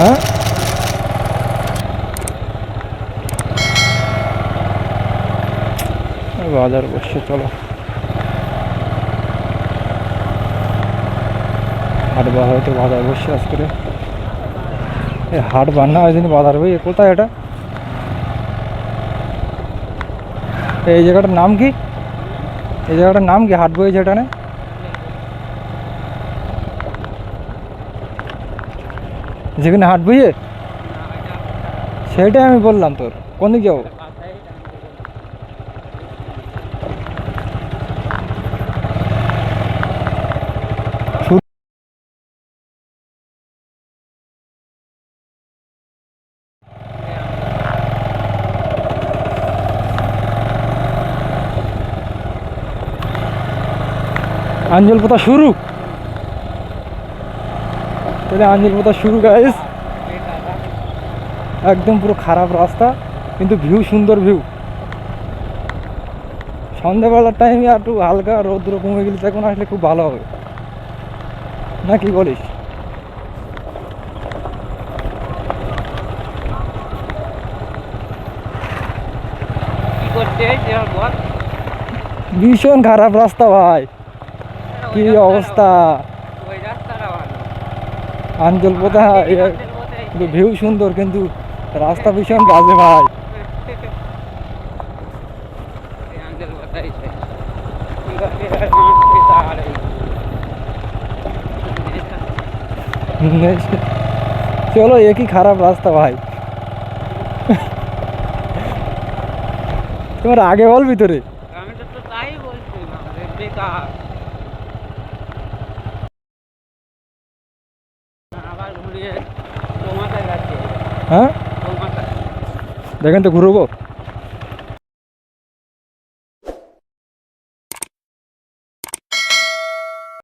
হ্যাঁ বাজার বসছে চলো হাট বা হয়তো বাজার বসছে আজ করে এ হাট বান্না ওই দিন বাজার বই এ কোথায় এটা এই জায়গাটার নাম কি এই জায়গাটার নাম কি হাট বই যেটা না যেখানে হাট বইয়ে সেটাই আমি বললাম তোর। কোন দিকে যাব আঞ্জল পোতা শুরু। তাহলে আঞ্জল পোতা শুরু গাইস একদম পুরো খারাপ রাস্তা কিন্তু ভিউ সুন্দর ভিউ সন্ধ্যাবেলার টাইমে একটু হালকা রৌদ্র কমে গেলে তখন আসলে খুব ভালো হবে। না কি বলিস? ভীষণ খারাপ রাস্তা ভাই। কি অবস্থা? আঞ্জল পোতা ভিউ সুন্দর, কিন্তু রাস্তা ভীষণ বাজে ভাই। চলো, এ কি খারাপ রাস্তা ভাই। তোমার আগে বল ভিতরে। আমি তো তাই বলছি বেকার। হ্যাঁ? দেখেন তো ঘুরবো?